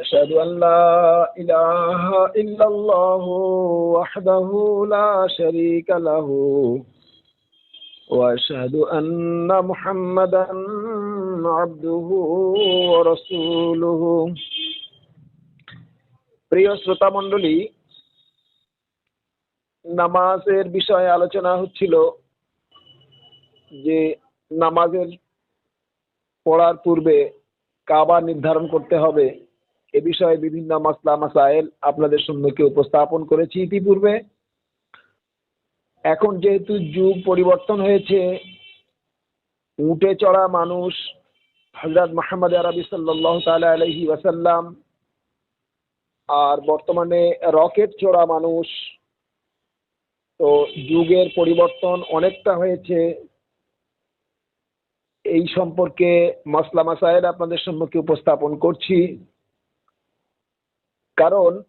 أشهد أن لا إله إلا الله وحده لا شريك له وأشهد أن محمدا عبده ورسوله প্রিয় শ্রোতা মন্ডলী নামাজের বিষয়ে আলোচনা হচ্ছিল যে নামাজের পড়ার পূর্বে কাবা নির্ধারণ করতে হবে এ বিষয়ে বিভিন্ন মাসলা মাসাইল আপনাদের সম্মুখে উপস্থাপন করেছি ইতিপূর্বে। এখন যেহেতু যুগ পরিবর্তন হয়েছে উঠে চড়া মানুষ হজরত মোহাম্মদ আরবি সাল্লাহ আলহি ওয়াসাল্লাম আর বর্তমানে রকেট চড়া মানুষ, তো যুগের পরিবর্তন অনেকটা হয়েছে। এই সম্পর্কে মশলা মাসাইল আপনাদের সম্মুখে উপস্থাপন করছি। কারণ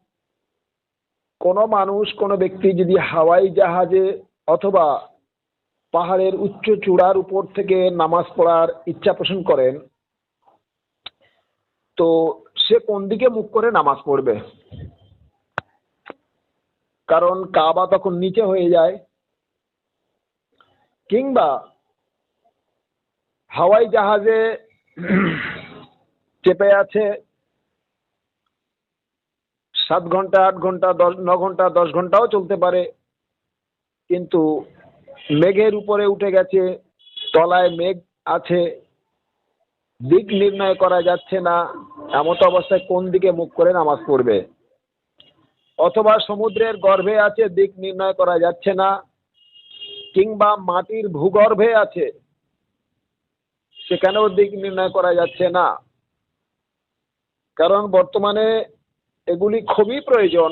কোনো মানুষ, কোনো ব্যক্তি যদি হাওয়াই জাহাজে অথবা পাহাড়ের উচ্চ চূড়ার উপর থেকে নামাজ পড়ার ইচ্ছা পোষণ করেন, তো সে কোন দিকে মুখ করে নামাজ পড়বে? কারণ কাবা তখন নিচে হয়ে যায়। কিংবা হাওয়াই জাহাজে চেপে আছে সাত ঘণ্টা, আট ঘণ্টা, দশ, ন ঘণ্টা, দশ ঘন্টাও চলতে পারে। কিন্তু মেঘের উপরে উঠে গেছে, তলায় মেঘ আছে, দিক নির্ণয় করা যাচ্ছে না, এমত অবস্থায় কোন দিকে মুখ করে নামাজ পড়বে? অথবা সমুদ্রের গর্ভে আছে, দিক নির্ণয় করা যাচ্ছে না, কিংবা মাটির ভূগর্ভে আছে, সেখানেও দিক নির্ণয় করা যাচ্ছে না। কারণ বর্তমানে এগুলি খুবই প্রয়োজন।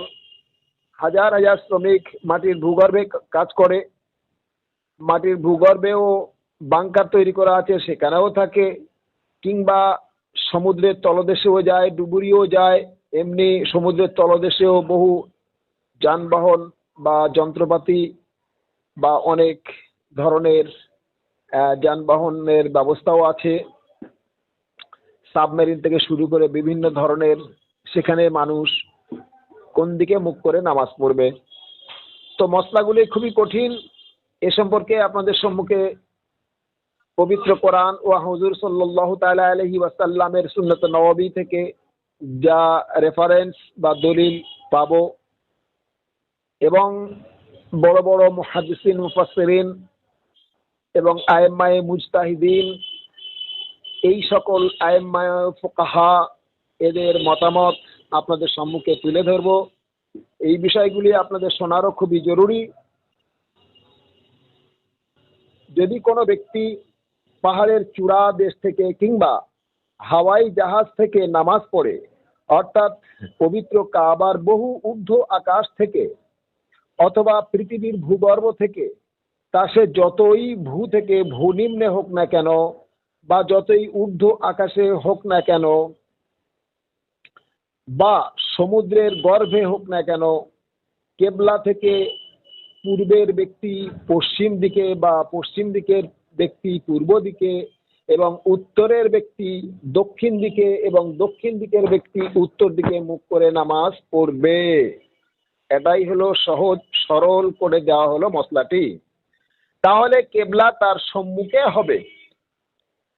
হাজার হাজার শ্রমিক মাটির ভূগর্ভে কাজ করে। মাটির ভূগর্ভেও বাংকার তৈরি করা আছে, সেখানেও থাকে। কিংবা সমুদ্রের তলদেশেও যায়, ডুবুরিও যায়। এমনি সমুদ্রের তলদেশেও বহু যানবাহন বা যন্ত্রপাতি বা অনেক ধরনের যানবাহনের ব্যবস্থাও আছে। সাবমেরিন থেকে শুরু করে বিভিন্ন ধরনের সেখানে মানুষ কোন দিকে মুখ করে নামাজ পড়বে? তো মশলাগুলি খুবই কঠিন। এ সম্পর্কে আপনাদের সম্মুখে পবিত্র কোরআন ও হুজুর সাল্লাহ তালা আলহি ওয়াসাল্লামের সুন্নত নবাবী থেকে যা রেফারেন্স বা দলিল পাব। এবং বড় বড় মুহাদিসিন মুফাসসিরিন এবং আয়েম্মায়ে মুজতাহিদিন, এই সকল আয়েম্মায়ে ফোকাহা এদের মতামত আপনাদের সম্মুখে তুলে ধরব। এই বিষয়গুলি আপনাদের শোনারও খুবই জরুরি। যদি কোনো ব্যক্তি পাহাড়ের চূড়া দেশ থেকে কিংবা হাওয়াই জাহাজ থেকে নামাজ পড়ে, অর্থাৎ পবিত্র কাবার বহু ঊর্ধ্ব আকাশ থেকে অথবা পৃথিবীর ভূগর্ভ থেকে, তা সে যতই ভূ থেকে ভূ নিম্নে হোক না কেন বা যতই ঊর্ধ্ব আকাশে হোক না কেন বা সমুদ্রের গর্ভে হোক না কেন, কেবলা থেকে পূর্বের ব্যক্তি পশ্চিম দিকে বা পশ্চিম দিকের ব্যক্তি পূর্ব দিকে এবং উত্তরের ব্যক্তি দক্ষিণ দিকে এবং দক্ষিণ দিকের ব্যক্তি উত্তর দিকে মুখ করে নামাজ পড়বে। এটাই হলো সহজ, সরল করে দেওয়া হলো মশলাটি। তাহলে কেবলা তার সম্মুখে হবে।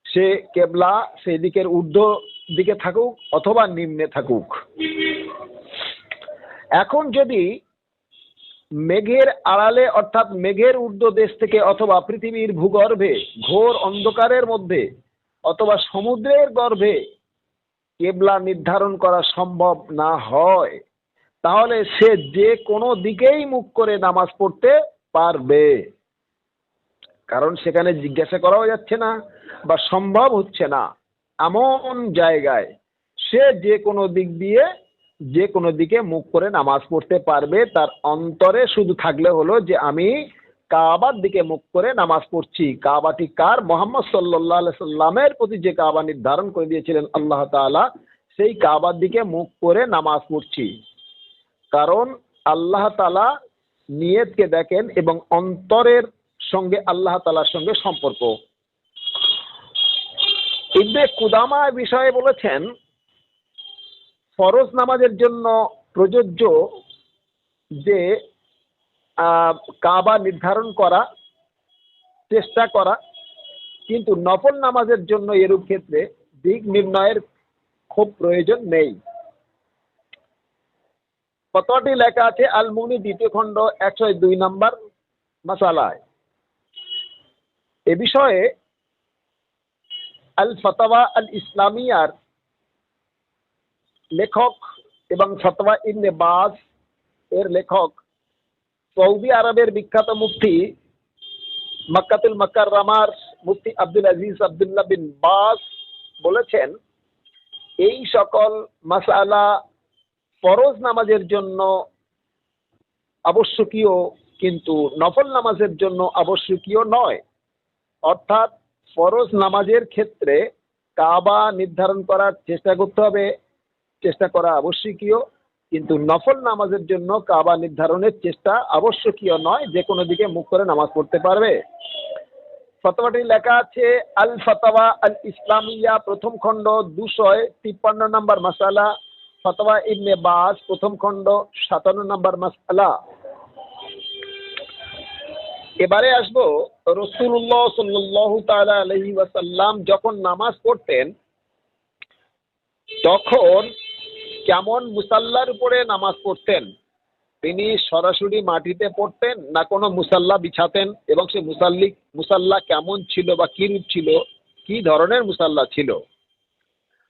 সে কেবলা সেই দিকের ঊর্ধ্ব দিকে থাকুক অথবা নিম্নে থাকুক। এখন যদি মেঘের আড়ালে অর্থাৎ মেঘের ঊর্ধ্ব দেশ থেকে অথবা পৃথিবীর ভূগর্ভে ঘোর অন্ধকারের মধ্যে অথবা সমুদ্রের গর্ভে কেবলা নির্ধারণ করা সম্ভব না হয়, তাহলে সে যে কোনো দিকেই মুখ করে নামাজ পড়তে পারবে। কারণ সেখানে জিজ্ঞাসা করাও যাচ্ছে না বা সম্ভব হচ্ছে না। এমন জায়গায় সে যে কোনো দিক দিয়ে, যে কোনো দিকে মুখ করে নামাজ পড়তে পারবে। তার অন্তরে শুধু থাকলে হলো যে, আমি কাবার দিকে মুখ করে নামাজ পড়ছি। কাবাটি কার? মোহাম্মদ সাল্লাহ সাল্লামের প্রতি যে কাবা নির্ধারণ করে দিয়েছিলেন আল্লাহ তালা সেই কাবার দিকে মুখ করে নামাজ পড়ছি। কারণ আল্লাহ তালা নিয়তকে দেখেন এবং অন্তরের সঙ্গে আল্লাহ তালার সঙ্গে সম্পর্ক। ইবনে কুদামা বিষয়ে বলেছেন, ফরজ নামাজের জন্য প্রযোজ্য যে কাবা নির্ধারণ করা, চেষ্টা করা, কিন্তু নফল নামাজের জন্য এরূপ ক্ষেত্রে দিক নির্ণয়ের খুব প্রয়োজন নেই। কতটি লেখা আছে? আলমুনি দ্বিতীয় খণ্ড, একশো দুই নম্বর মাসালায় এ বিষয়ে আল ফতোয়া আল ইসলামিয়ার লেখক এবং ফতোয়া ইবনে বাজ এর লেখক। সৌদি আরবের বিখ্যাত মুফতি মক্কাতুল মক্কাররামার মুফতি আব্দুল আজিজ আব্দুল্লাহ বিন বাস বলেছেন, এই সকল মাসালা ফরজ নামাজের জন্য আবশ্যকীয়, কিন্তু নফল নামাজের জন্য আবশ্যকীয় নয়। অর্থাৎ ফরজ নামাজের ক্ষেত্রে কাবা নির্ধারণ করার চেষ্টা করতে হবে, চেষ্টা করা আবশ্যকীয়। কিন্তু নফল নামাজের জন্য কাবা নির্ধারণের চেষ্টা আবশ্যকীয় নয়, যে কোনো দিকে মুখ করে নামাজ পড়তে পারবে। ফতোয়াটি লেখা আছে, আল ফতোয়া আল ইসলামিয়া, প্রথম খণ্ড দুশয় তিপ্পান্ন নম্বর মাসালা ফতোয়া ইবনে বাস, প্রথম খণ্ড সাতান্ন নম্বর মাসালা। এবারে আসব রসুল্লাহ সাল্লাহ তাআলা আলহি ওয়াসাল্লাম যখন নামাজ পড়তেন, তখন কেমন মুসাল্লার উপরে নামাজ পড়তেন? তিনি সরাসরি মাটিতে পড়তেন না কোনো মুসাল্লা বিছাতেন? এবং সে মুসাল্লি, মুসাল্লা কেমন ছিল বা কি রূপ ছিল? কি ধরনের মুসাল্লা ছিল?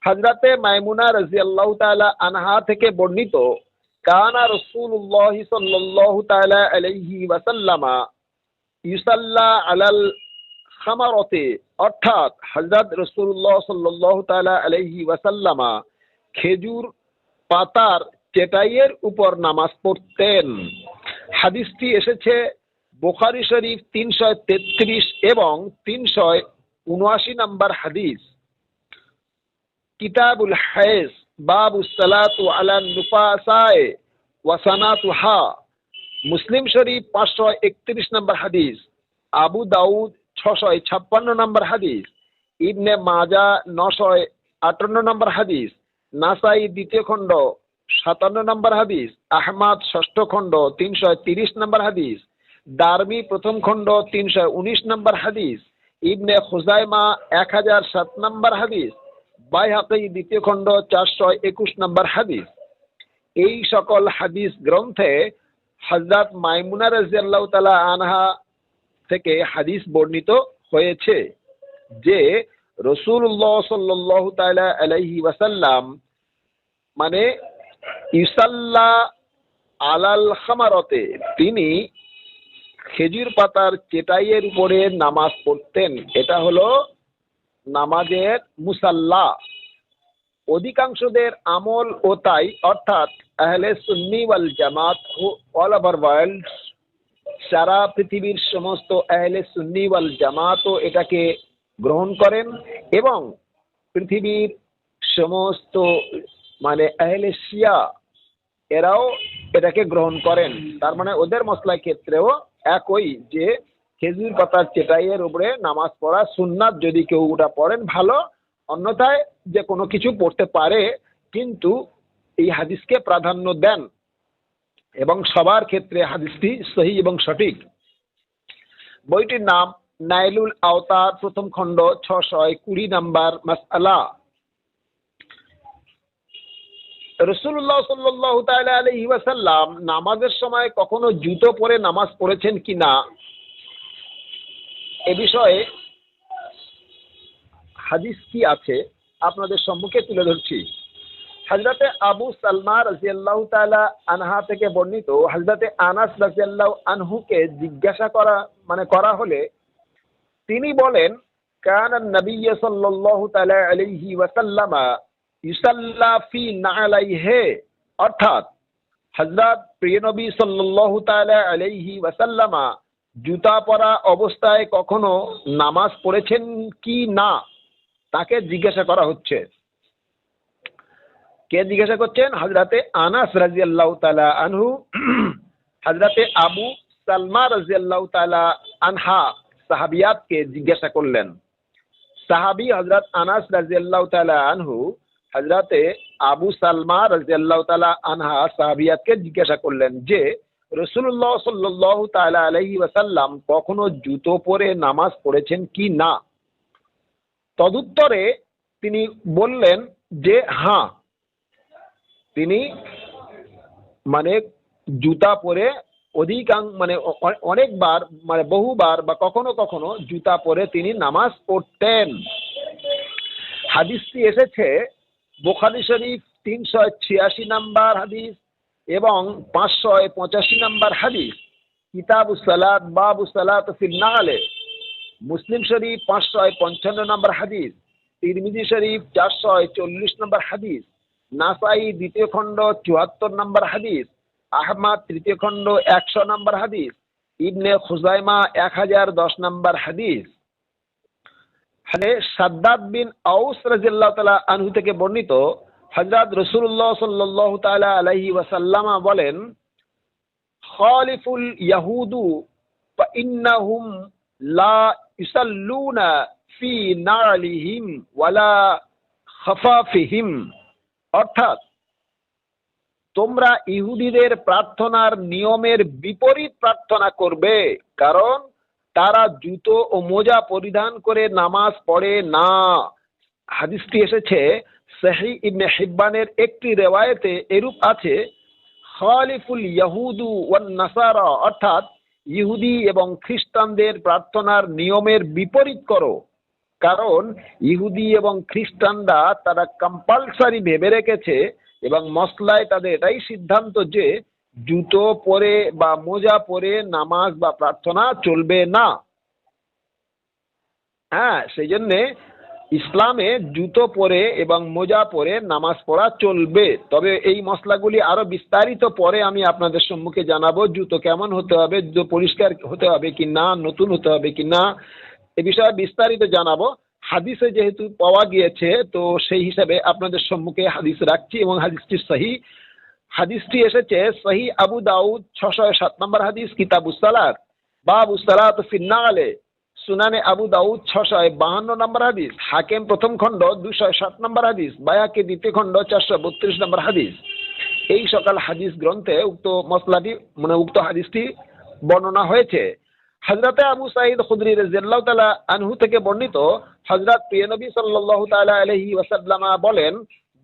হজরতে মাইমুনা রাজিয়াল্লাহ তাআলা আনহা থেকে বর্ণিত, কানা রসুল্লাহ সাল্লাল্লাহু তাআলা আলাইহি ওয়াসাল্লামা ইউসাল্লা আলাল খামারতে, অর্থাৎ হজরত রসুল্লাহ সাল্লাহ তাআলা আলাইহি ওয়াসাল্লামা খেজুর পাতার চেটাইয়ের উপর নামাজ পড়তেন। হাদিসটি এসেছে বোখারি শরীফ তিনশো তেত্রিশ এবং তিনশো উনআশি নম্বর হাদিস। কিতাবুল হায়েস বাবু সালাতু আলা নুফাসায়ে ওয়াসানাতুহা। মুসলিম শরীফ পাঁচশো একত্রিশ নম্বর হাদিস, আবু দাউদ ছশো ছাপ্পান্ন নম্বর হাদিস, ইবনে মাজা নশো আটান্ন নম্বর হাদিস, নাসাই দ্বিতীয় খণ্ড সাতান্ন নম্বর হাদিস, আহমাদ ষষ্ঠ খণ্ড তিনশো তিরিশ নম্বর হাদিস, দারমি প্রথম খণ্ড তিনশো উনিশ নম্বর হাদিস, ইবনে খুজাইমা এক হাজার সাত নম্বর হাদিস, বাইহাকি দ্বিতীয় খণ্ড চারশো একুশ নম্বর হাদিস। এই সকল হাদিস গ্রন্থে হজরত মাইমুনা রাজিয়াল্লাহ তালা আনহা থেকে হাদিস বর্ণিত হয়েছে যে রসুল্লাহ সাল্লাহ তালা আলাইহি ওয়াসাল্লাম মানে ইসাল্লা আলাল খামারতে তিনি খেজুর পাতার চেটাইয়ের উপরে নামাজ পড়তেন। এটা হলো নামাজের মুসাল্লা। অধিকাংশদের আমল ও তাই, অর্থাৎ আহলে ওয়াল জামাত অল ওভার ওয়ার্ল্ড সারা পৃথিবীর সমস্ত আহলে সুন্নি জামাতও এটাকে গ্রহণ করেন এবং পৃথিবীর সমস্ত মানে আহলে শিয়া এরাও এটাকে গ্রহণ করেন। তার মানে ওদের মশলার ক্ষেত্রেও একই যে খেজুর পাতার চেটাইয়ের উপরে নামাজ পড়া সুন্নাত যদি কেউ ওটা পড়েন ভালো অন্যথায় যে কোনো কিছু পড়তে পারে, কিন্তু এই হাদিসকে প্রাধান্য দেন এবং সবার ক্ষেত্রে হাদিসটি সহি এবং সঠিক। বইটির নাম নাইলুল আওতার প্রথম খণ্ড ছশয় কুড়ি নাম্বার মাসআলা। রসুল্লাহ সাল্লাহ তাআলা ওয়াসাল্লাম নামাজের সময় কখনো জুতো পরে নামাজ পড়েছেন কি না এ বিষয়ে হাদিস কি আছে আপনাদের সম্মুখে তুলে ধরছি। হজরতে আবু সালমা রাজিয়াল্লাহ তাআলা আনহা থেকে বর্ণিত হজরতে আনাস রাজিয়াল্লাহ আনহুকে জিজ্ঞাসা করা মানে করা হলে তিনি বলেন, কান নবী সাল্লাল্লাহু তাআলা আলাইহি ওয়াসাল্লামা ইউসাল্লা ফি নালাইহে অর্থাৎ হজরত প্রিয় নবী সাল্লাল্লাহু তাআলা আলাইহি ওয়াসাল্লামা জুতা পরা অবস্থায় কখনো নামাজ পড়েছেন কি না? তাকে জিজ্ঞাসা করা হচ্ছে। কে জিজ্ঞাসা করছেন? হজরতে আনাস রাজিয়াল্লাহ তালা আনহু হজরতে আবু সালমা রাজিয়াল্লাহ তালা আনহা সাহাবিয়াতকে জিজ্ঞাসা করলেন। সাহাবি হজরত আনাস রাজিয়াল্লাহ তালা আনহু হাজরাতে আবু সালমা রাজিয়াল্লাহ তালা আনহা সাহাবিয়াতকে জিজ্ঞাসা করলেন যে রসুল্লাহ সাল্লাহ তালা আলহি ওয়াসাল্লাম কখনো জুতো পরে নামাজ পড়েছেন কি না? তদুত্তরে তিনি বললেন যে হ্যাঁ তিনি মানে জুতা পরে অধিকাং মানে অনেকবার মানে বহুবার বা কখনো কখনো জুতা পরে তিনি নামাজ পড়তেন। হাদিসটি এসেছে বোখারি শরীফ তিনশো ছিয়াশি নাম্বার হাদিস এবং পাঁচশো পঁচাশি নাম্বার হাদিস। কিতাবু সালাত বাবু সালাত ফিল নাগালে। মুসলিম শরীফ পাঁচশয় পঞ্চান্ন নম্বর হাদিস, তিরমিজি শরীফ চারশয় চল্লিশ নম্বর হাদিস, নাসাই দ্বিতীয় খণ্ড চুয়াত্তর নম্বর হাদিস, আহমাদ তৃতীয় খণ্ড একশো নম্বর হাদিস, ইবনে খুজাইমা এক হাজার দশ নম্বর হাদিস। হলে সাদ্দাদ বিন আউস রাজিল্লাহ তালা আনহু থেকে বর্ণিত হজরত রসুল্লাহ সাল্লাহ তালা আলহি ওয়াসাল্লামা বলেন, খলিফুল ইয়াহুদু ইন্নাহুম লা অর্থাৎ, তোমরা ইহুদিদের প্রার্থনার নিয়মের বিপরীত প্রার্থনা করবে, কারণ তারা জুতো ও মোজা পরিধান করে নামাজ পড়ে না। হাদিসটি এসেছে সেহি ইবনে হিব্বানের একটি রেওয়ায়েতে এরূপ আছে, খালিফুল ইয়াহুদু ওয়ান নাসারা, অর্থাৎ ইহুদি এবং খ্রিস্টানদের প্রার্থনার নিয়মের বিপরীত করো। কারণ ইহুদি এবং খ্রিস্টানরা তারা কম্পালসারি ভেবে রেখেছে এবং মশলায় তাদের এটাই সিদ্ধান্ত যে জুতো পরে বা মোজা পরে নামাজ বা প্রার্থনা চলবে না। হ্যাঁ সেই জন্যে ইসলামে জুতো পরে এবং মোজা পরে নামাজ পড়া চলবে। তবে এই মশলাগুলি আরও বিস্তারিত পরে আমি আপনাদের সম্মুখে জানাব, জুতো কেমন হতে হবে, জুতো পরিষ্কার হতে হবে কি না নতুন হতে হবে কি না এ বিষয়ে বিস্তারিত জানাব। হাদিসে যেহেতু পাওয়া গিয়েছে, তো সেই হিসাবে আপনাদের সম্মুখে হাদিস রাখছি এবং হাদিসটি সহি। হাদিসটি এসেছে সহি আবু দাউদ, ছশো সাত নম্বর হাদিস কিতাবু সালাত। বাবু সালাত ফিন্নালে। সুনানে আবু দাউদ ছশো বাহান্ন নম্বর হাদিস, হাকেম প্রথম খণ্ড দুশো সাত নম্বর হাদিস, বায়াকে দ্বিতীয় খণ্ড চারশো বত্রিশ নম্বর হাদিস। এই সকাল হাদিস গ্রন্থে উক্ত মশলাটি মানে উক্ত হাদিসটি বর্ণনা হয়েছে। হজরতে আবু সাইদ খুদরি রাজিয়াল্লাহু তাআলা আনহু থেকে বর্ণিত হজরত প্রিয়নবী সাল্লাল্লাহু তাআলা আলাইহি ওয়াসাল্লামা বলেন,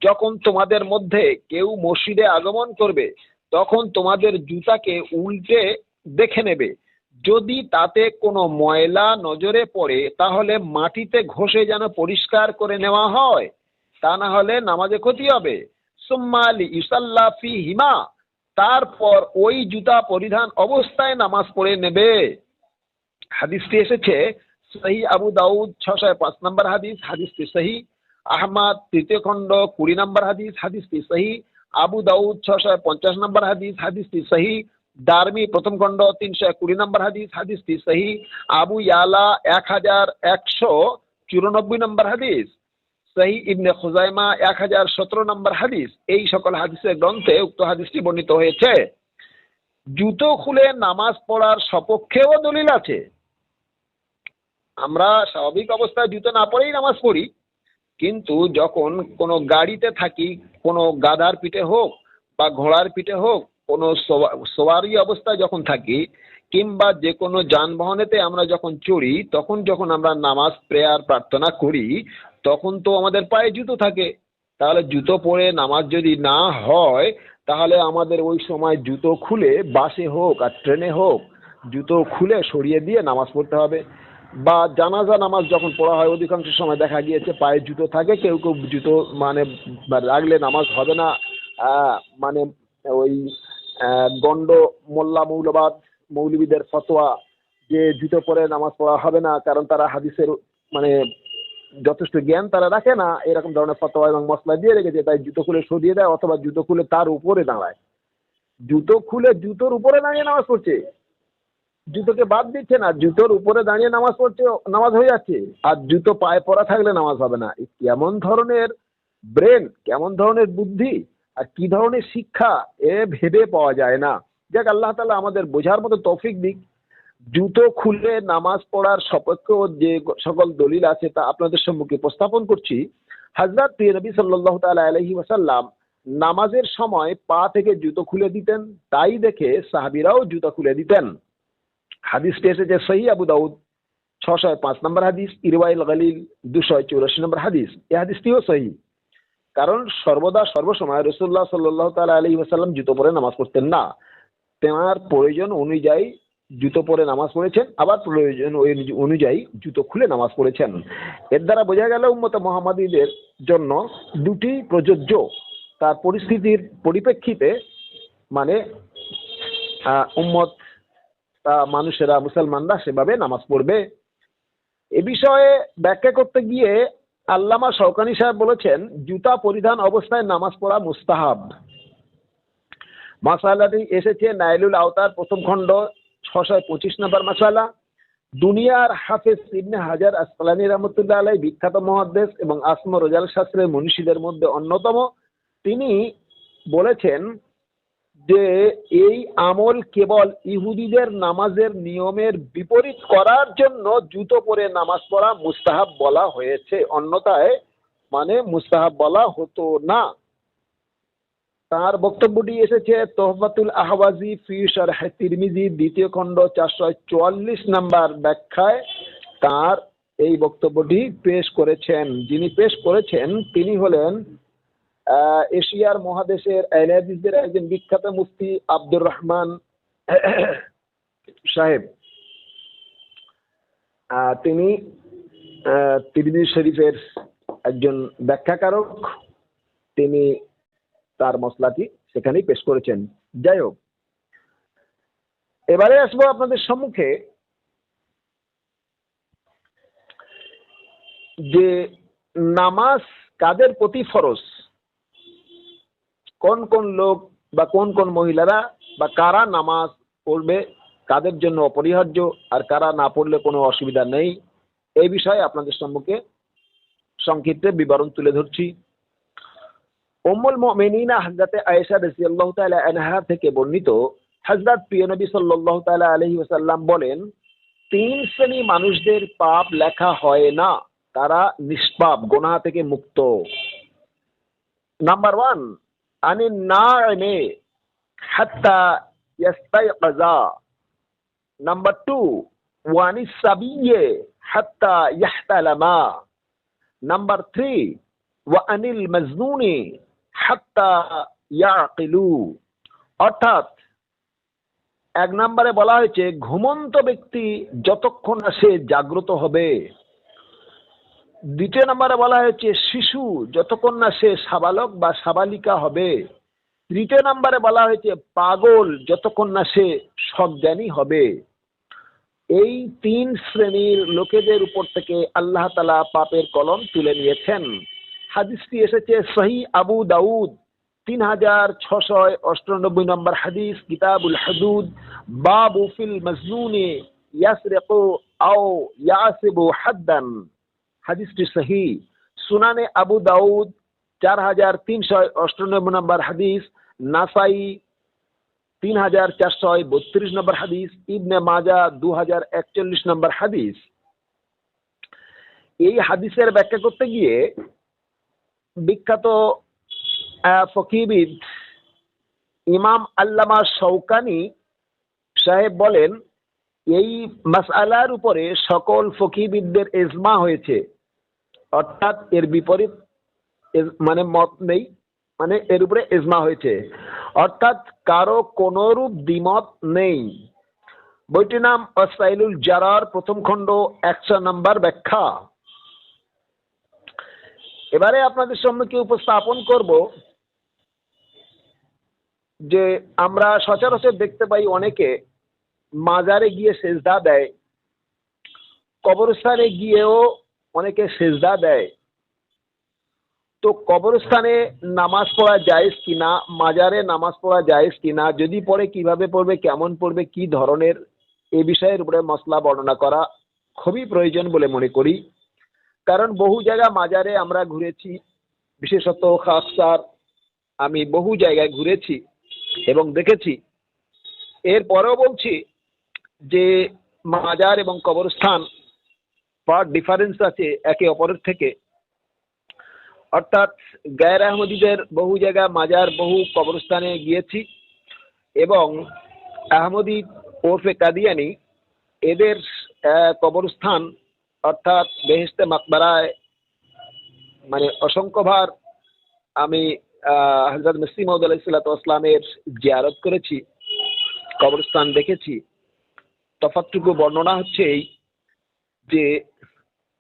যখন তোমাদের মধ্যে কেউ মসজিদে আগমন করবে, তখন তোমাদের জুতাকে উল্টে দেখে নেবে। যদি তাতে কোনো ময়লা নজরে পড়ে, তাহলে মাটিতে ঘষে যেন পরিষ্কার করে নেওয়া হয়, তা না হলে নামাজে ক্ষতি হবে। সুম্মালি ইসাল্লা ফি হিমা তারপর ওই জুতা পরিধান অবস্থায় নামাজ পড়ে নেবে। হাদিসটি এসেছে সহি আবু দাউদ ছশো পাঁচ নম্বর হাদিস, হাদিসটি সহি। আহমদ, তৃতীয় খণ্ড, কুড়ি নম্বর হাদিস, হাদিসটি সহি। আবু দাউদ ছশো পঞ্চাশ নম্বর হাদিস, হাদিসটি সহি। দারমি, প্রথম খণ্ড তিনশো কুড়ি নম্বর হাদিস, হাদিসটি সহি। আবু ইয়ালা এক হাজার একশো চুরানব্বই নম্বর হাদিস। সহি ইবনে খুজাইমা এক হাজার সতেরো নম্বর হাদিস। এই সকল হাদিসের গ্রন্থে উক্ত হাদিসটি বর্ণিত হয়েছে। জুতো খুলে নামাজ পড়ার সপক্ষেও দলিল আছে। আমরা স্বাভাবিক অবস্থায় জুতো না পরেই নামাজ পড়ি, কিন্তু যখন কোনো গাড়িতে থাকি, কোনো গাধার পিঠে হোক বা ঘোড়ার পিঠে হোক কোনো সোয়া- সোয়ারি অবস্থায় যখন থাকি, কিংবা যে কোনো যানবাহনেতে আমরা যখন চড়ি, তখন যখন আমরা নামাজ, প্রেয়ার, প্রার্থনা করি, তখন তো আমাদের পায়ে জুতো থাকে। তাহলে জুতো পরে নামাজ যদি না হয়, তাহলে আমাদের ওই সময় জুতো খুলে বাসে হোক আর ট্রেনে হোক, জুতো খুলে সরিয়ে দিয়ে নামাজ পড়তে হবে। বা জানাজা নামাজ যখন পড়া হয়, অধিকাংশ সময় দেখা গিয়েছে পায়ে জুতো থাকে, কেউ কেউ জুতো মানে রাখলে নামাজ হবে না। মানে ওই গন্ড মোল্লা মৌলবাদ মৌলবীদের ফতোয়া যে জুতো পরে নামাজ পড়া হবে না, কারণ তারা হাদিসের মানে যথেষ্ট জ্ঞান তারা রাখে না, এরকম ধরনের ফতোয়া এবং মশলা দিয়ে রেখেছে, তাই জুতো খুলে সরিয়ে দেয় অথবা জুতো খুলে তার উপরে দাঁড়ায়। জুতো খুলে জুতোর উপরে দাঁড়িয়ে নামাজ পড়ছে। জুতোকে বাদ দিচ্ছে না, জুতোর উপরে দাঁড়িয়ে নামাজ পড়ছে, নামাজ হয়ে যাচ্ছে। আর জুতো পায়ে পরা থাকলে নামাজ হবে না। কেমন ধরনের ব্রেন কেমন ধরনের বুদ্ধি? আর কি ধরনের শিক্ষা এ ভেবে পাওয়া যায় না। যাক, আল্লাহ তালা আমাদের বোঝার মতো তৌফিক দিক। জুতো খুলে নামাজ পড়ার সপক্ষেও যে সকল দলিল আছে তা আপনাদের সম্মুখে উপস্থাপন করছি। হাজরত প্রিয় নবী সাল্লাহ তালা আলহি ওয়াসাল্লাম নামাজের সময় পা থেকে জুতো খুলে দিতেন, তাই দেখে সাহাবিরাও জুতো খুলে দিতেন। হাদিসটি এসেছে সহি আবু দাউদ ছশো পাঁচ নম্বর হাদিস, ইরওয়াইল গালিল, দুশো চৌরাশি নম্বর হাদিস। এই হাদিসটিও সহি। কারণ সর্বদা সর্বসময় রসুল্লাহ সাল্লাহ তালা আলী ওয়াসাল্লাম জুতো পরে নামাজ পড়তেন না। তেনার প্রয়োজন অনুযায়ী জুতো পরে নামাজ পড়েছেন, আবার প্রয়োজন অনুযায়ী জুতো খুলে নামাজ পড়েছেন। এর দ্বারা বোঝা গেল উম্মত মোহাম্মদীদের জন্য দুটি প্রযোজ্য। তার পরিস্থিতির পরিপ্রেক্ষিতে মানে উম্মত মানুষেরা মুসলমানরা সেভাবে নামাজ পড়বে। এ বিষয়ে ব্যাখ্যা করতে গিয়ে আল্লামা শওকানি সাহেব বলেছেন, জুতা পরিধান অবস্থায় নামাজ পড়া মুস্তাহাব। মাসালাটি এসেছে নাইলুল আওতার প্রথম খণ্ড ছশো পঁচিশ নম্বর মাসালা। দুনিয়ার হাফেজ ইবনে হাজার আসকালানি রহমতুল্লাহ আলাই বিখ্যাত মহাদেশ এবং আসমা রোজাল শাস্ত্রের মনীষীদের মধ্যে অন্যতম। তিনি বলেছেন যে এই আমল কেবল ইহুদিদের নামাজের নিয়মের বিপরীত করার জন্য জুতো পরে নামাজ পড়া মুস্তাহাব বলা হয়েছে। অন্যথায় মানে মুস্তাহাব বলা হতো না। তার বক্তব্যটি এসেছে তোহবাতুল আহওয়াজি ফি শারহ তিরমিজি, দ্বিতীয় খণ্ড চারশো চুয়াল্লিশ নাম্বার ব্যাখ্যায় তার এই বক্তব্যটি পেশ করেছেন। যিনি পেশ করেছেন, তিনি হলেন এশিয়ার মহাদেশের আইলাদিসদের একজন বিখ্যাত মুফতি আব্দুর রহমান সাহেব। তিনি তিরমিজি শরীফের একজন ব্যাখ্যাকারক। তিনি তার মশলাটি সেখানেই পেশ করেছেন। যাই হোক, এবারে আসব আপনাদের সম্মুখে যে নামাজ কাদের প্রতি ফরজ? কোন কোন লোক বা কোন কোন মহিলারা বা কারা নামাজ পড়বে কাদের জন্য অপরিহার্য আর কারা না পড়লে কোনো অসুবিধা নেই, এই বিষয়ে আপনাদের সম্মুখে সংক্ষিপ্তে বিবরণ তুলে ধরছি। উম্মুল মুমিনিনা হযরতে আয়েশা রাদিয়াল্লাহু তাআলা আনহা থেকে বর্ণিত হযরত প্রিয় নবী সাল্লাল্লাহু তাআলা আলাইহি ওয়াসাল্লাম বলেন, তিন শ্রেণি মানুষদের পাপ লেখা হয় না, তারা নিষ্পাপ, গুনাহ থেকে মুক্ত। নাম্বার ওয়ান আনিন নাইমে হাত্তা ইয়াস্তাইকাযা। নাম্বার টু ওয়ানিস সাবিয়ে হাত্তা ইয়াহতালামা। নাম্বার থ্রি ওয়ানিল মাজনুনি হাত্তা ইয়াকিলু। অর্থাৎ, এক নম্বরে বলা হয়েছে, ঘুমন্ত ব্যক্তি যতক্ষণ না সে জাগ্রত হবে। দ্বিতীয় নম্বরে বলা হয়েছে, শিশু যতক্ষণ না সে সাবালক বা সাবালিকা হবে। তৃতীয় নম্বরে বলা হয়েছে, পাগল যতক্ষণ না সে সজ্ঞানী হবে। এই তিন শ্রেণির লোকেদের উপর থেকে আল্লাহ তালা পাপের কলম তুলে নিয়েছেন। হাদিসটি এসেছে সহি আবু দাউদ, তিন হাজার ছশয় অষ্টানব্বই নম্বর হাদিস, কিতাবুল হাদুদ, বাবু ফিল মজনুনে ইয়াসরিকু আও ইয়াসিবু হাদ্দান। হাদিসটি সহি। সুনানে আবু দাউদ চার হাজার তিনশো অষ্টানব্বই নম্বর হাদিস, নাসাই তিন হাজার চারশো বত্রিশ নম্বর হাদিস, ইবনে মাজা দু হাজার একচল্লিশ নম্বর হাদিস। এই হাদিসের ব্যাখ্যা করতে গিয়ে বিখ্যাত ফকিবিদ ইমাম আল্লামা শৌকানি সাহেব বলেন, এই মাসআলার উপরে সকল ফকিবিদদের এজমা হয়েছে। অর্থাৎ এর বিপরীত মানে মত নেই মানে এর উপরে এজমা হয়েছে। অর্থাৎ কারও কোনরূপ দ্বিমত নেই। বইটির নাম অসাইলুল জারার প্রথম খণ্ড একশো নাম্বার ব্যাখ্যা। এবারে আপনাদের সম্মুখে উপস্থাপন করব যে আমরা সচরাচর দেখতে পাই অনেকে মাজারে গিয়ে সেজদা দেয়, কবরস্থানে গিয়েও অনেকে সেজদা দেয়। তো কবরস্থানে নামাজ পড়া জায়েজ কিনা, মাজারে নামাজ পড়া জায়েজ কিনা, যদি পড়ে কীভাবে পড়বে, কেমন পড়বে, কি ধরনের, এ বিষয়ের উপরে মশলা বর্ণনা করা খুবই প্রয়োজন বলে মনে করি। কারণ বহু জায়গা মাজারে আমরা ঘুরেছি, বিশেষত খাকসার আমি বহু জায়গায় ঘুরেছি এবং দেখেছি। এরপরেও বলছি যে মাজার এবং কবরস্থান বা ডিফারেন্স আছে একে অপরের থেকে। অর্থাৎ গায়ের আহমদীদের বহু জায়গা মাজার বহু কবরস্থানে গিয়েছি এবং আহমদী ওরফে কাদিয়ানি এদের কবরস্থান অর্থাৎ বেহেস্তে মাকবারায় মানে অসংখ্যবার আমি হজরত মসিমদ আলাইসাল্লামের জিয়ারত করেছি, কবরস্থান দেখেছি। তফাতটুকু বর্ণনা হচ্ছে এই যে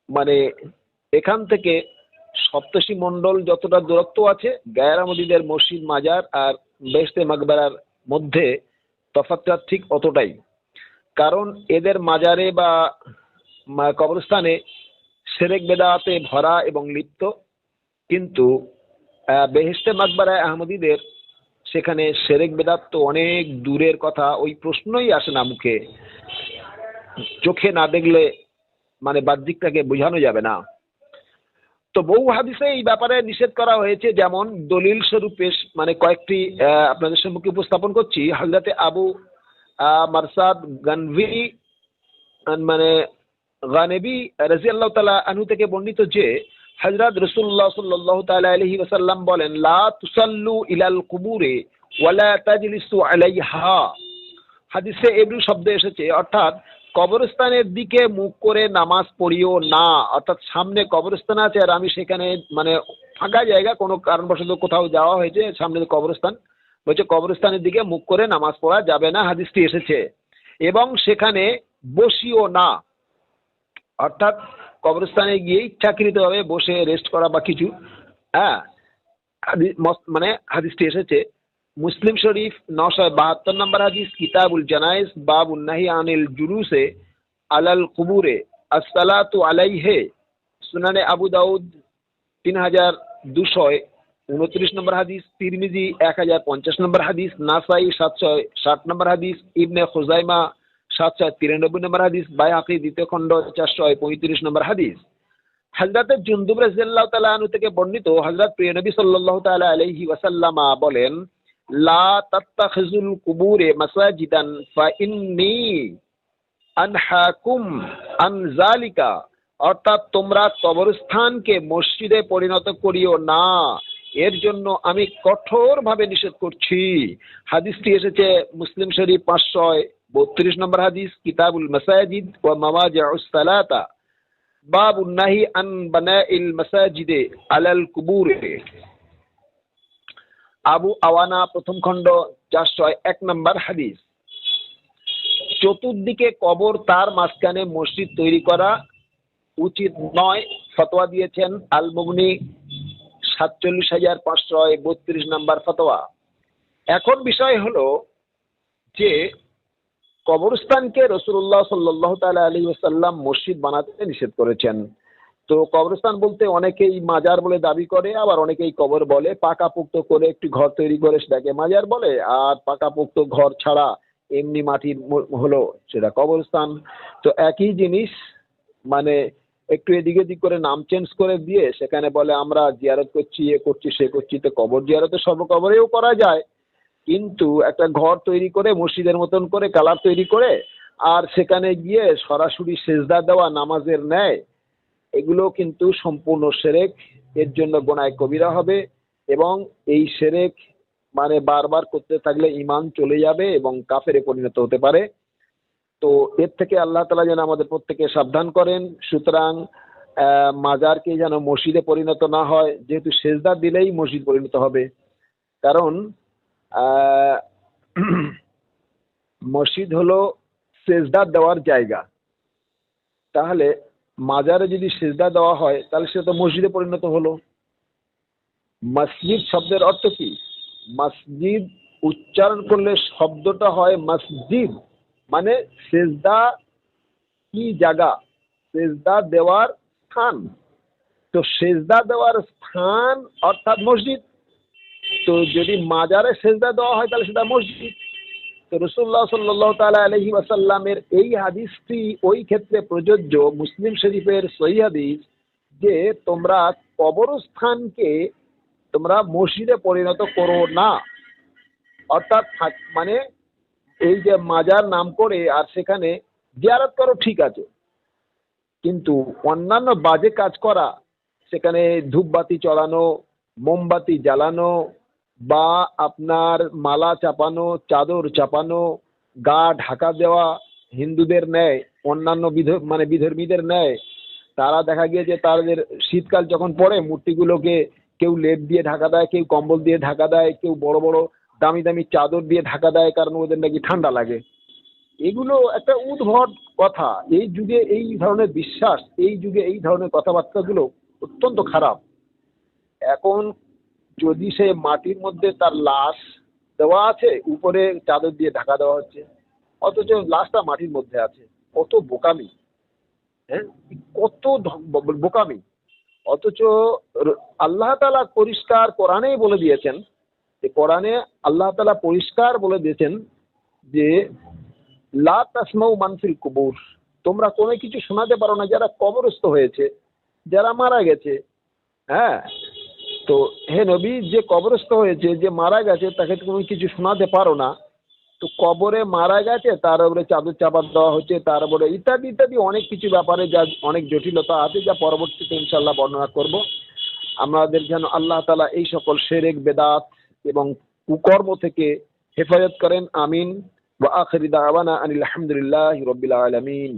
মানে এখান থেকে সপ্তর্ষি মণ্ডল যতটা দূরত্ব আছে গায়ারামদিদের মসজিদ মাজার আর বেহেস্তে মাকবারার মধ্যে তফাতটা ঠিক অতটাই। কারণ এদের মাজারে বা কবরস্থানে সেরেক বেদাতে ভরা এবং লিপ্ত। কিন্তু বেহেস্তে মাকবারায় আহমদীদের সেখানে সেরেক বেদাত তো অনেক দূরের কথা, ওই প্রশ্নই আসে না মুখে। চোখে না দেখলে মানে বাহ্যিকটাকে বোঝানো যাবে না। তো বহু হাদিসে এই ব্যাপারে নিষেধ করা হয়েছে, যেমন দলিল স্বরূপে মানে কয়েকটি আপনাদের সম্মুখে উপস্থাপন করছি। হজরতে আবু মারসাদ গানভি মানে গানেবি রাজিয়াল্লাহ তালা আনহু থেকে বর্ণিত যে হজরত রসুল্লাহ সাল্লাহ তালা আলহি ওসাল্লাম বলেন, লা তুসাল্লু ইলাল কুবুরে ওয়ালা তাজলিসু আলাইহা। হাদিসে এব্রু শব্দ এসেছে, অর্থাৎ কবরস্থানের দিকে মুখ করে নামাজ পড়িও না। অর্থাৎ সামনে কবরস্থান আছে আর আমি সেখানে মানে ফাঁকা জায়গা, কোনো কারণবশত কোথাও যাওয়া হয়েছে, সামনে কবরস্থান, বলছে কবরস্থানের দিকে মুখ করে নামাজ পড়া যাবে না, হাদিসটি এসেছে। এবং সেখানে বসিও না। অর্থাৎ কবরস্থানে গিয়ে ইচ্ছাকৃতভাবে বসে রেস্ট করা বা কিছু। হ্যাঁ মানে হাদিসটি এসেছে। মুসলিম শরীফ নশো বাহাত্তর নম্বর হাদিস, কিতাবুল জানাইজ বাব উন্নাহি আনিল জুলুসে আলাল কুবুরে, আসসালাতু আলাইহে, সুনানে আবু দাউদ তিন হাজার দুশয় উনত্রিশ নম্বর হাদিস, তিরমিজি এক হাজার পঞ্চাশ নম্বর হাদিস, নাসাই সাতশো ষাট নম্বর হাদিস, ইবনে খুজাইমা সাতশো তিরানব্বই নম্বর হাদিস, বাইহাকি দ্বিতীয় খণ্ড চারশো পঁয়ত্রিশ নম্বর হাদিস। হজরত জুন্দুব রাজিয়াল্লাহ আনহু থেকে বর্ণিত হজরত প্রিয় নবী সাল্লাল্লাহু তাআলা আলাইহি ওয়াসাল্লামা বলেন লা তাত্তাখিজুল কুবুরে মাসাজিদান ফা ইন্নী আনহাকুম আন অর্থাৎ তোমরা কবরস্থানকে মসজিদে পরিণত করিও না। এর জন্য আমি কঠোরভাবে নিষেধ করছি। হাদিসটি এসেছে মুসলিম শরীফ পাঁচশো বত্রিশ নম্বর হাদিস, কিতাবুল মাসাজিদ ও মাওয়াজিউস সালাতা। বাব নাহি আন বানাইল মাসাজিদে আলাল কুবুরে। আবু আওয়ানা প্রথম খণ্ড চারশো এক নম্বর হাদিস। চতুর্দিকে কবর তার মাঝখানে মসজিদ তৈরি করা উচিত নয়, ফতোয়া দিয়েছেন আলমগ্নি, সাতচল্লিশ হাজার পাঁচশো বত্রিশ নম্বর ফতোয়া। এখন বিষয় হলো যে কবরস্থানকে রসুল্লাহ সাল্লাহ তালা আলী ওসাল্লাম মসজিদ বানাতে নিষেধ করেছেন। তো কবরস্থান বলতে অনেকেই মাজার বলে দাবি করে, আবার অনেকেই কবর বলে। পাকা পাকাপোক্ত করে একটি ঘর তৈরি করে সেটাকে মাজার বলে, আর পাকা পাকাপোক্ত ঘর ছাড়া এমনি মাটির হলো সেটা কবরস্থান। তো একই জিনিস মানে একটু এদিক এদিক করে নাম চেঞ্জ করে দিয়ে সেখানে বলে, আমরা জিয়ারত করছি, এ করছি, সে করছি, তো কবর জিয়ারত সর্বকবরেও করা যায়। কিন্তু একটা ঘর তৈরি করে, মসজিদের মতন করে, কালার তৈরি করে, আর সেখানে গিয়ে সরাসরি সেজদা দেওয়া, নামাজের ন্যায় এগুলো কিন্তু সম্পূর্ণ সেরেক। এর জন্য গোনায় কবিরা হবে এবং এই সেরেক মানে বারবার করতে থাকলে ইমান চলে যাবে এবং কাফেরে পরিণত হতে পারে। তো এর থেকে আল্লাহ তালা যেন আমাদের প্রত্যেকে সাবধান করেন। সুতরাং মাজারকে যেন মসজিদে পরিণত না হয়, যেহেতু সেজদা দিলেই মসজিদ পরিণত হবে। কারণ মসজিদ হলো সেজদা দেওয়ার জায়গা। তাহলে মাজারে যদি সেজদা দেওয়া হয়, তাহলে সেটা তো মসজিদে পরিণত হলো। মসজিদ শব্দের অর্থ কি? মসজিদ উচ্চারণ করলে শব্দটা হয় মসজিদ মানে সেজদা কি জায়গা? সেজদা দেওয়ার স্থান। তো সেজদা দেওয়ার স্থান অর্থাৎ মসজিদ। তো যদি মাজারে সেজদা দেওয়া হয়, তাহলে সেটা মসজিদ। তো রসুল্লাহ সাল্লাহ তালা আলহি ওয়াসাল্লামের এই হাদিসটি ওই ক্ষেত্রে প্রযোজ্য মুসলিম শরীফের সহি হাদিস যে তোমরা কবরস্থানকে তোমরা মসজিদে পরিণত করো না। অর্থাৎ মানে এই যে মাজার নাম করে আর সেখানে জিয়ারত করো, ঠিক আছে। কিন্তু অন্যান্য বাজে কাজ করা, সেখানে ধূপবাতি চড়ানো, মোমবাতি জ্বালানো বা আপনার মালা চাপানো, চাদর চাপানো, গা ঢাকা দেওয়া হিন্দুদের ন্যায়, অন্যান্য বিধ মানে বিধর্মীদের ন্যায়, তারা দেখা গিয়েছে তাদের শীতকাল যখন পড়ে, মূর্তিগুলোকে কেউ লেপ দিয়ে ঢাকা দেয়, কেউ কম্বল দিয়ে ঢাকা দেয়, কেউ বড় বড় দামি দামি চাদর দিয়ে ঢাকা দেয় কারণ ওদের নাকি ঠান্ডা লাগে। এগুলো একটা উদ্ভট কথা। এই যুগে এই ধরনের বিশ্বাস, এই যুগে এই ধরনের কথাবার্তাগুলো অত্যন্ত খারাপ। এখন যদি সে মাটির মধ্যে তার লাশ দেওয়া আছে, উপরে চাদর দিয়ে ঢাকা দেওয়া হচ্ছে, অথচ লাশটা মাটির মধ্যে আছে, কত বোকামি হ্যাঁ? কত বোকামি। অথচ আল্লাহ তালা পরিষ্কার কোরআনেই বলে দিয়েছেন যে, কোরআনে আল্লাহ তালা পরিষ্কার বলে দিয়েছেন যে, লা মানফিল কুবুর, তোমরা কোনো কিছু শোনাতে পারো না যারা কবরস্থ হয়েছে, যারা মারা গেছে হ্যাঁ? তো হে নবী, যে কবরস্থ হয়েছে, যে মারা গেছে, তাকে তুমি কিছু শোনাতে পারো না। তো কবরে মারা গেছে, তার উপরে চাদর চাপা দেওয়া হচ্ছে, তার উপরে ইত্যাদি ইত্যাদি অনেক কিছু ব্যাপারে যা অনেক জটিলতা আছে, যা পরবর্তীতে ইনশাল্লাহ বর্ণনা করব। আমাদের যেন আল্লাহ তালা এই সকল সেরেক, বেদাত এবং কুকর্ম থেকে হেফাজত করেন। আমিন। ওয়া আখিরি দাওয়ানা আনিল হামদুলিল্লাহি রাব্বিল আলামিন।